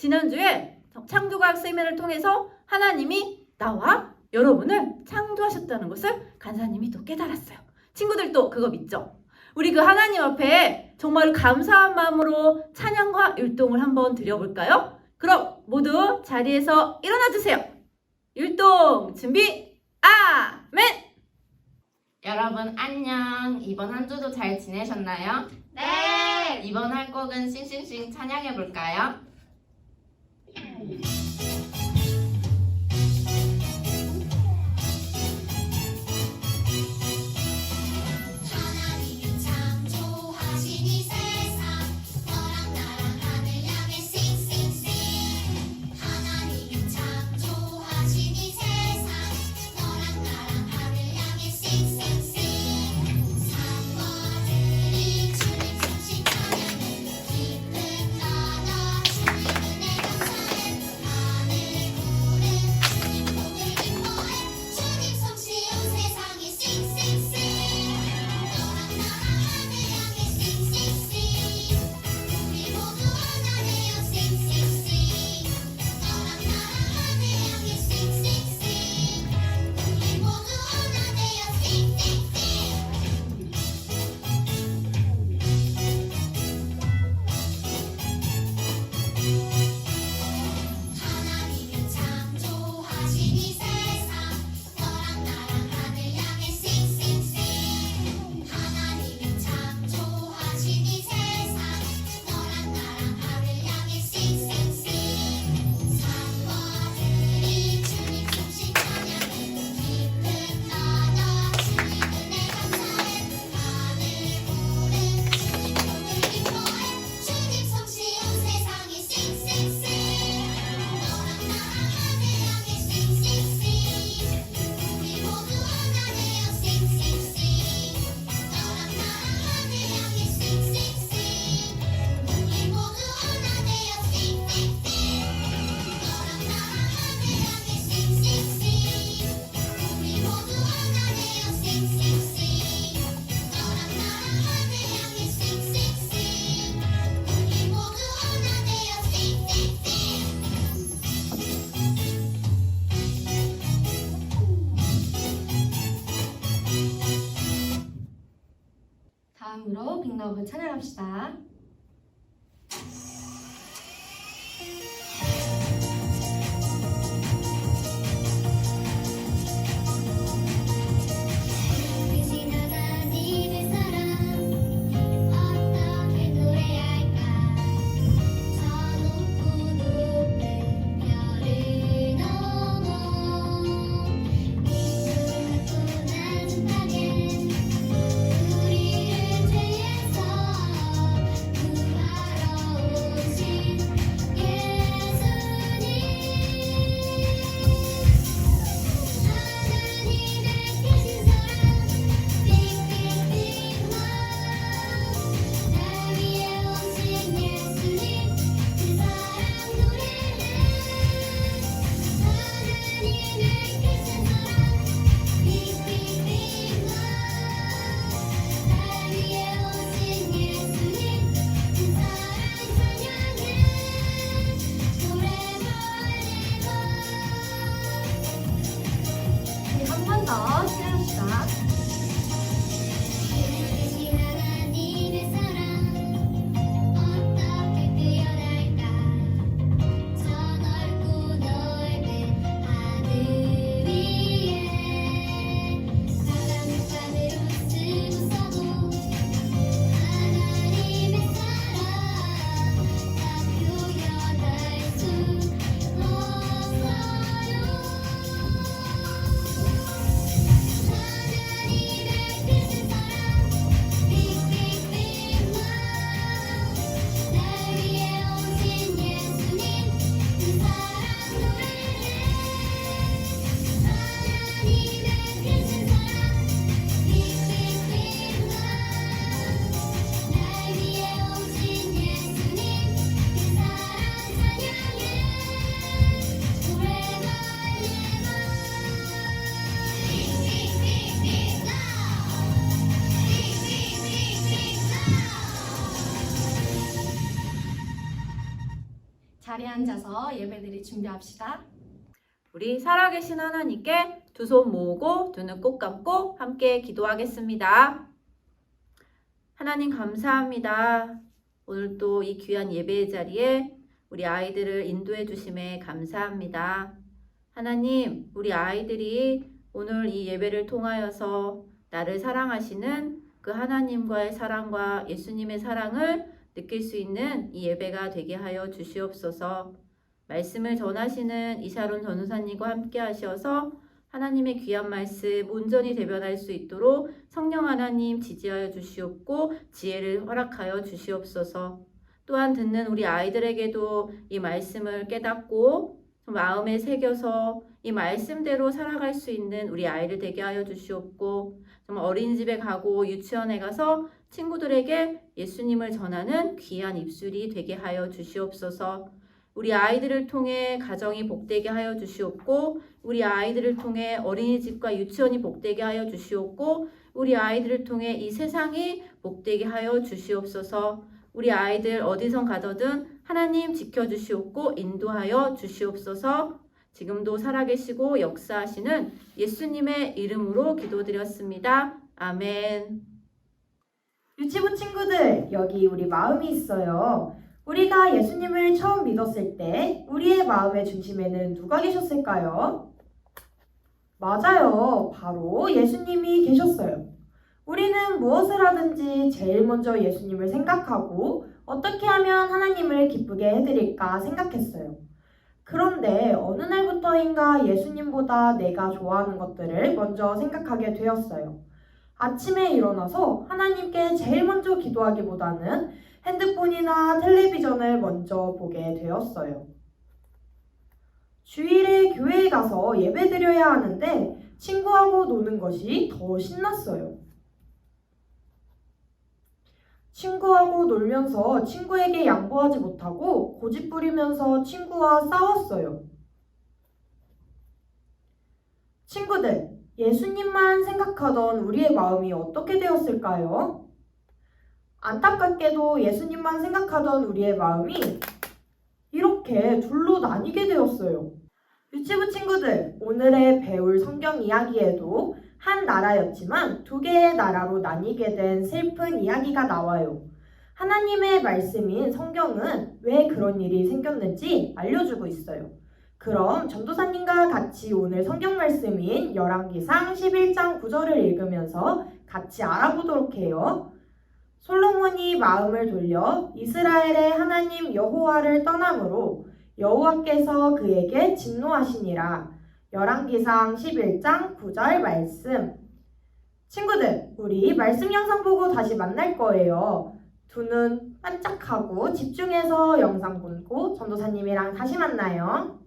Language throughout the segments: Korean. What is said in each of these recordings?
지난주에 창조과학 세미나를 통해서 하나님이 나와 여러분을 창조하셨다는 것을 간사님이 또 깨달았어요. 친구들도 그거 믿죠? 우리 그 하나님 앞에 정말 감사한 마음으로 찬양과 율동을 한번 드려볼까요? 그럼 모두 자리에서 일어나 주세요. 율동 준비, 아멘! 여러분 안녕. 이번 한 주도 잘 지내셨나요? 네! 이번 할 곡은 싱싱싱 찬양해볼까요? Thank you. 나오고 그 찬양합시다. 앉아서 예배드리 준비합시다. 우리 살아계신 하나님께 두 손 모으고 두 눈 꼭 감고 함께 기도하겠습니다. 하나님 감사합니다. 오늘 또 이 귀한 예배의 자리에 우리 아이들을 인도해 주심에 감사합니다. 하나님, 우리 아이들이 오늘 이 예배를 통하여서 나를 사랑하시는 그 하나님과의 사랑과 예수님의 사랑을 느낄 수 있는 이 예배가 되게 하여 주시옵소서. 말씀을 전하시는 이샤론 전우사님과 함께 하셔서 하나님의 귀한 말씀 온전히 대변할 수 있도록 성령 하나님 지지하여 주시옵고 지혜를 허락하여 주시옵소서. 또한 듣는 우리 아이들에게도 이 말씀을 깨닫고 마음에 새겨서 이 말씀대로 살아갈 수 있는 우리 아이를 되게 하여 주시옵고 정말 어린이집에 가고 유치원에 가서 친구들에게 예수님을 전하는 귀한 입술이 되게 하여 주시옵소서. 우리 아이들을 통해 가정이 복되게 하여 주시옵고 우리 아이들을 통해 어린이집과 유치원이 복되게 하여 주시옵고 우리 아이들을 통해 이 세상이 복되게 하여 주시옵소서. 우리 아이들 어디선 가더든 하나님 지켜주시옵고 인도하여 주시옵소서. 지금도 살아계시고 역사하시는 예수님의 이름으로 기도드렸습니다. 아멘. 유치부 친구들, 여기 우리 마음이 있어요. 우리가 예수님을 처음 믿었을 때 우리의 마음의 중심에는 누가 계셨을까요? 맞아요. 바로 예수님이 계셨어요. 우리는 무엇을 하든지 제일 먼저 예수님을 생각하고 어떻게 하면 하나님을 기쁘게 해드릴까 생각했어요. 그런데 어느 날부터인가 예수님보다 내가 좋아하는 것들을 먼저 생각하게 되었어요. 아침에 일어나서 하나님께 제일 먼저 기도하기보다는 핸드폰이나 텔레비전을 먼저 보게 되었어요. 주일에 교회에 가서 예배 드려야 하는데 친구하고 노는 것이 더 신났어요. 친구하고 놀면서 친구에게 양보하지 못하고 고집 부리면서 친구와 싸웠어요. 친구들, 예수님만 생각하던 우리의 마음이 어떻게 되었을까요? 안타깝게도 예수님만 생각하던 우리의 마음이 이렇게 둘로 나뉘게 되었어요. 유치부 친구들, 오늘의 배울 성경 이야기에도 한 나라였지만 두 개의 나라로 나뉘게 된 슬픈 이야기가 나와요. 하나님의 말씀인 성경은 왜 그런 일이 생겼는지 알려주고 있어요. 그럼 전도사님과 같이 오늘 성경 말씀인 열왕기상 11장 9절을 읽으면서 같이 알아보도록 해요. 솔로몬이 마음을 돌려 이스라엘의 하나님 여호와를 떠남으로 여호와께서 그에게 진노하시니라. 열왕기상 11장 9절 말씀. 친구들, 우리 말씀 영상 보고 다시 만날 거예요. 두 눈 반짝하고 집중해서 영상 보고 전도사님이랑 다시 만나요.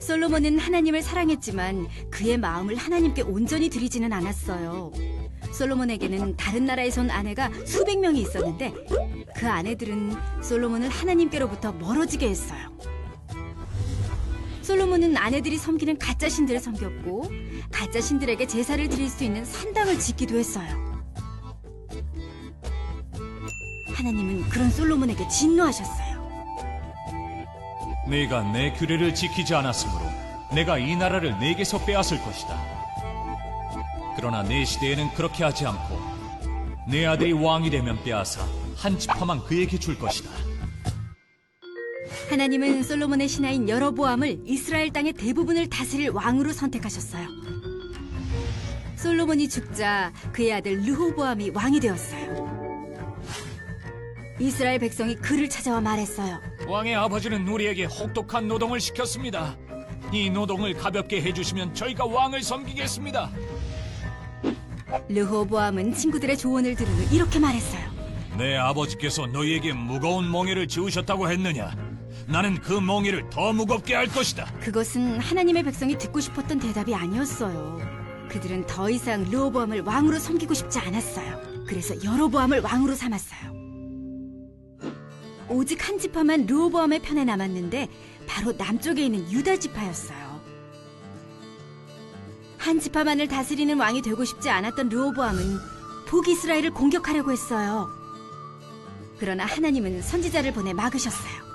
솔로몬은 하나님을 사랑했지만 그의 마음을 하나님께 온전히 드리지는 않았어요. 솔로몬에게는 다른 나라에서 온 아내가 수백 명이 있었는데 그 아내들은 솔로몬을 하나님께로부터 멀어지게 했어요. 솔로몬은 아내들이 섬기는 가짜 신들을 섬겼고 가짜 신들에게 제사를 드릴 수 있는 산당을 짓기도 했어요. 하나님은 그런 솔로몬에게 진노하셨어요. 네가 내 규례를 지키지 않았으므로 내가 이 나라를 네게서 빼앗을 것이다. 그러나 내 시대에는 그렇게 하지 않고 내 아들이 왕이 되면 빼앗아 한 지파만 그에게 줄 것이다. 하나님은 솔로몬의 신하인 여로보암을 이스라엘 땅의 대부분을 다스릴 왕으로 선택하셨어요. 솔로몬이 죽자 그의 아들 르호보암이 왕이 되었어요. 이스라엘 백성이 그를 찾아와 말했어요. 왕의 아버지는 우리에게 혹독한 노동을 시켰습니다. 이 노동을 가볍게 해주시면 저희가 왕을 섬기겠습니다. 르호보암은 친구들의 조언을 들은 후 이렇게 말했어요. 내 아버지께서 너희에게 무거운 멍에를 지우셨다고 했느냐? 나는 그 멍에를 더 무겁게 할 것이다. 그것은 하나님의 백성이 듣고 싶었던 대답이 아니었어요. 그들은 더 이상 르호보암을 왕으로 섬기고 싶지 않았어요. 그래서 여로보암을 왕으로 삼았어요. 오직 한 지파만 르호보암의 편에 남았는데 바로 남쪽에 있는 유다 지파였어요. 한 지파만을 다스리는 왕이 되고 싶지 않았던 르호보암은 북이스라엘을 공격하려고 했어요. 그러나 하나님은 선지자를 보내 막으셨어요.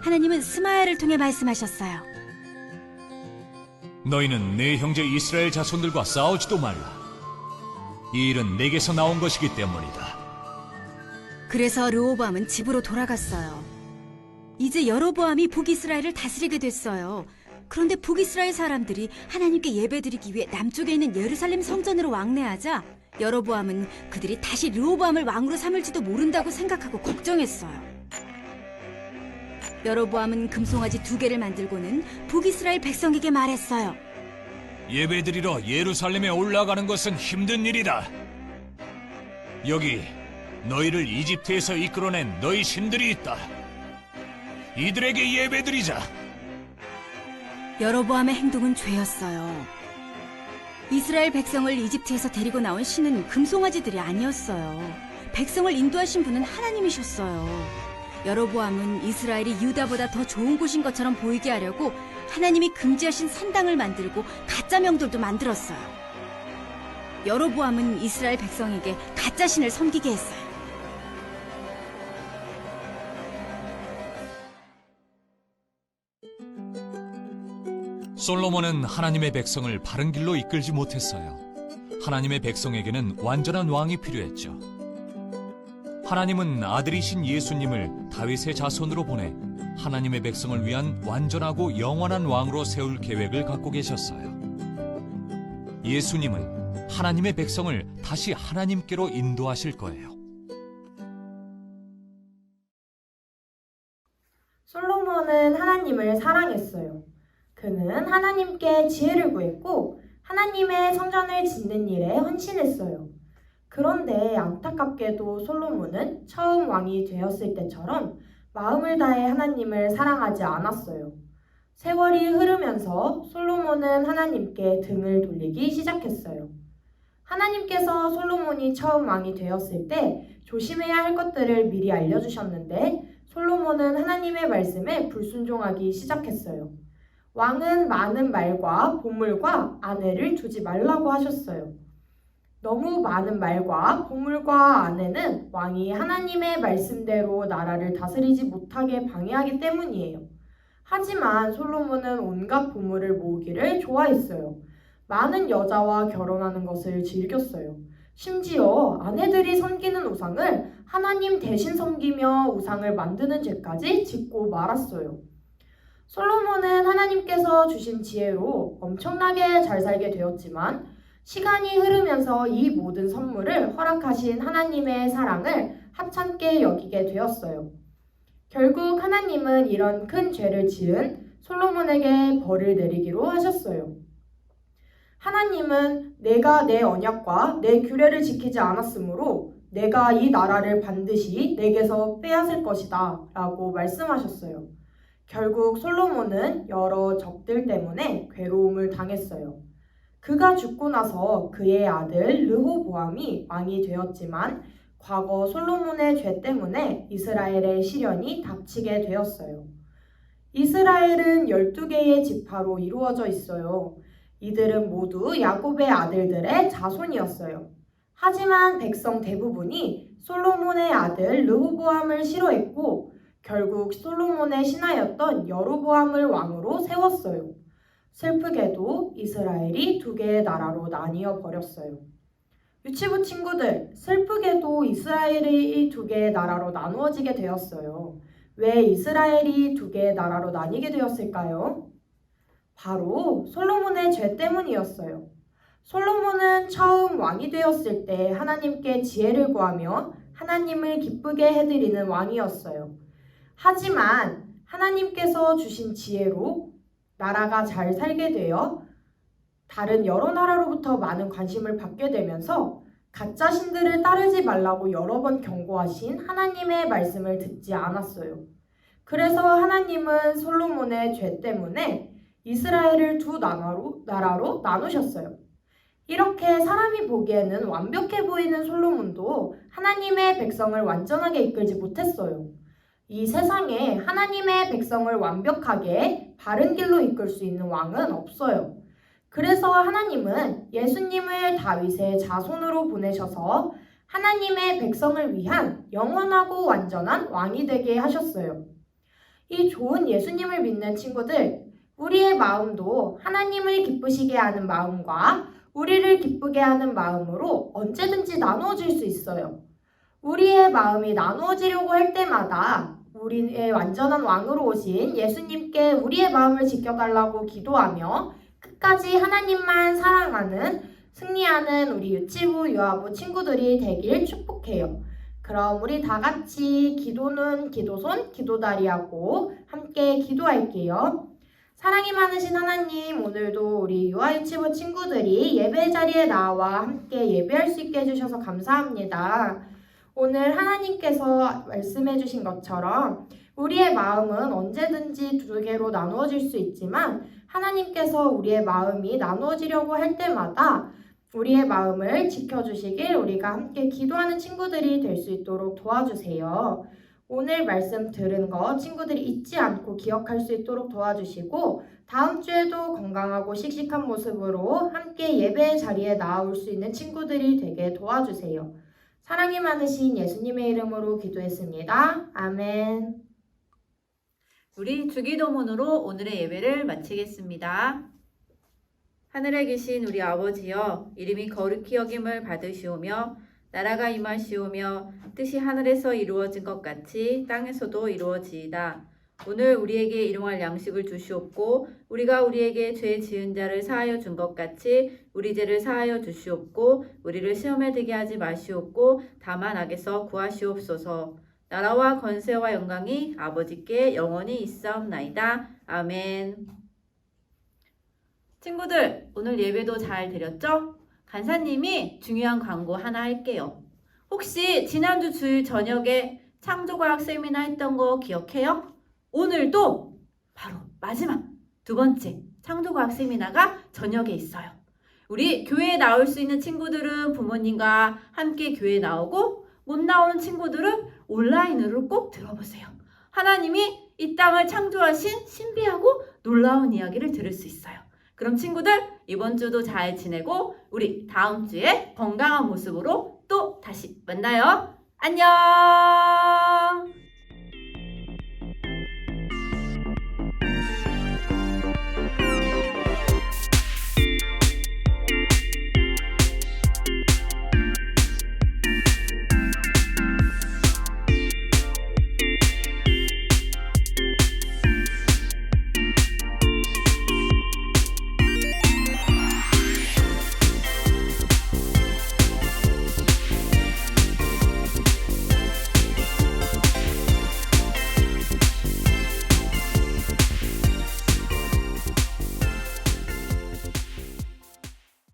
하나님은 스마야를 통해 말씀하셨어요. 너희는 내 형제 이스라엘 자손들과 싸우지도 말라. 이 일은 내게서 나온 것이기 때문이다. 그래서 르호보암은 집으로 돌아갔어요. 이제 여로보암이 북이스라엘을 다스리게 됐어요. 그런데 북이스라엘 사람들이 하나님께 예배드리기 위해 남쪽에 있는 예루살렘 성전으로 왕래하자 여로보암은 그들이 다시 르호보암을 왕으로 삼을지도 모른다고 생각하고 걱정했어요. 여로보암은 금송아지 두 개를 만들고는 북이스라엘 백성에게 말했어요. 예배드리러 예루살렘에 올라가는 것은 힘든 일이다. 여기 너희를 이집트에서 이끌어낸 너희 신들이 있다. 이들에게 예배드리자. 여로보암의 행동은 죄였어요. 이스라엘 백성을 이집트에서 데리고 나온 신은 금송아지들이 아니었어요. 백성을 인도하신 분은 하나님이셨어요. 여로보암은 이스라엘이 유다보다 더 좋은 곳인 것처럼 보이게 하려고 하나님이 금지하신 산당을 만들고 가짜 명돌도 만들었어요. 여로보암은 이스라엘 백성에게 가짜 신을 섬기게 했어요. 솔로몬은 하나님의 백성을 바른 길로 이끌지 못했어요. 하나님의 백성에게는 완전한 왕이 필요했죠. 하나님은 아들이신 예수님을 다윗의 자손으로 보내 하나님의 백성을 위한 완전하고 영원한 왕으로 세울 계획을 갖고 계셨어요. 예수님은 하나님의 백성을 다시 하나님께로 인도하실 거예요. 솔로몬은 하나님을 사랑했어요. 그는 하나님께 지혜를 구했고 하나님의 성전을 짓는 일에 헌신했어요. 그런데 안타깝게도 솔로몬은 처음 왕이 되었을 때처럼 마음을 다해 하나님을 사랑하지 않았어요. 세월이 흐르면서 솔로몬은 하나님께 등을 돌리기 시작했어요. 하나님께서 솔로몬이 처음 왕이 되었을 때 조심해야 할 것들을 미리 알려주셨는데 솔로몬은 하나님의 말씀에 불순종하기 시작했어요. 왕은 많은 말과 보물과 아내를 두지 말라고 하셨어요. 너무 많은 말과 보물과 아내는 왕이 하나님의 말씀대로 나라를 다스리지 못하게 방해하기 때문이에요. 하지만 솔로몬은 온갖 보물을 모으기를 좋아했어요. 많은 여자와 결혼하는 것을 즐겼어요. 심지어 아내들이 섬기는 우상을 하나님 대신 섬기며 우상을 만드는 죄까지 짓고 말았어요. 솔로몬은 하나님께서 주신 지혜로 엄청나게 잘 살게 되었지만 시간이 흐르면서 이 모든 선물을 허락하신 하나님의 사랑을 하찮게 여기게 되었어요. 결국 하나님은 이런 큰 죄를 지은 솔로몬에게 벌을 내리기로 하셨어요. 하나님은 내가 내 언약과 내 규례를 지키지 않았으므로 내가 이 나라를 반드시 내게서 빼앗을 것이다 라고 말씀하셨어요. 결국 솔로몬은 여러 적들 때문에 괴로움을 당했어요. 그가 죽고 나서 그의 아들 르호보암이 왕이 되었지만 과거 솔로몬의 죄 때문에 이스라엘의 시련이 닥치게 되었어요. 이스라엘은 12개의 지파로 이루어져 있어요. 이들은 모두 야곱의 아들들의 자손이었어요. 하지만 백성 대부분이 솔로몬의 아들 르호보암을 싫어했고 결국 솔로몬의 신하였던 여로보암을 왕으로 세웠어요. 슬프게도 이스라엘이 두 개의 나라로 나뉘어 버렸어요. 유치부 친구들, 슬프게도 이스라엘이 두 개의 나라로 나누어지게 되었어요. 왜 이스라엘이 두 개의 나라로 나뉘게 되었을까요? 바로 솔로몬의 죄 때문이었어요. 솔로몬은 처음 왕이 되었을 때 하나님께 지혜를 구하며 하나님을 기쁘게 해드리는 왕이었어요. 하지만 하나님께서 주신 지혜로 나라가 잘 살게 되어 다른 여러 나라로부터 많은 관심을 받게 되면서 가짜 신들을 따르지 말라고 여러 번 경고하신 하나님의 말씀을 듣지 않았어요. 그래서 하나님은 솔로몬의 죄 때문에 이스라엘을 두 나라로, 나라로 나누셨어요. 이렇게 사람이 보기에는 완벽해 보이는 솔로몬도 하나님의 백성을 완전하게 이끌지 못했어요. 이 세상에 하나님의 백성을 완벽하게 바른 길로 이끌 수 있는 왕은 없어요. 그래서 하나님은 예수님을 다윗의 자손으로 보내셔서 하나님의 백성을 위한 영원하고 완전한 왕이 되게 하셨어요. 이 좋은 예수님을 믿는 친구들, 우리의 마음도 하나님을 기쁘시게 하는 마음과 우리를 기쁘게 하는 마음으로 언제든지 나누어질 수 있어요. 우리의 마음이 나누어지려고 할 때마다 우리의 완전한 왕으로 오신 예수님께 우리의 마음을 지켜달라고 기도하며 끝까지 하나님만 사랑하는 승리하는 우리 유치부 유아부 친구들이 되길 축복해요. 그럼 우리 다 같이 기도는 기도손 기도다리하고 함께 기도할게요. 사랑이 많으신 하나님, 오늘도 우리 유아유치부 친구들이 예배 자리에 나와 함께 예배할 수 있게 해주셔서 감사합니다. 오늘 하나님께서 말씀해 주신 것처럼 우리의 마음은 언제든지 두 개로 나누어질 수 있지만 하나님께서 우리의 마음이 나누어지려고 할 때마다 우리의 마음을 지켜주시길 우리가 함께 기도하는 친구들이 될 수 있도록 도와주세요. 오늘 말씀 들은 거 친구들이 잊지 않고 기억할 수 있도록 도와주시고 다음 주에도 건강하고 씩씩한 모습으로 함께 예배 자리에 나올 수 있는 친구들이 되게 도와주세요. 사랑이 많으신 예수님의 이름으로 기도했습니다. 아멘. 우리 주기도문으로 오늘의 예배를 마치겠습니다. 하늘에 계신 우리 아버지여 이름이 거룩히 여김을 받으시오며 나라가 임하시오며 뜻이 하늘에서 이루어진 것 같이 땅에서도 이루어지이다. 오늘 우리에게 일용할 양식을 주시옵고 우리가 우리에게 죄 지은 자를 사하여 준 것 같이 우리 죄를 사하여 주시옵고 우리를 시험에 들게 하지 마시옵고 다만 악에서 구하시옵소서. 나라와 권세와 영광이 아버지께 영원히 있사옵나이다. 아멘. 친구들, 오늘 예배도 잘 드렸죠? 간사님이 중요한 광고 하나 할게요. 혹시 지난주 주일 저녁에 창조과학 세미나 했던 거 기억해요? 오늘도 바로 마지막 두 번째 창조과학 세미나가 저녁에 있어요. 우리 교회에 나올 수 있는 친구들은 부모님과 함께 교회에 나오고 못 나오는 친구들은 온라인으로 꼭 들어보세요. 하나님이 이 땅을 창조하신 신비하고 놀라운 이야기를 들을 수 있어요. 그럼 친구들 이번 주도 잘 지내고 우리 다음 주에 건강한 모습으로 또 다시 만나요. 안녕!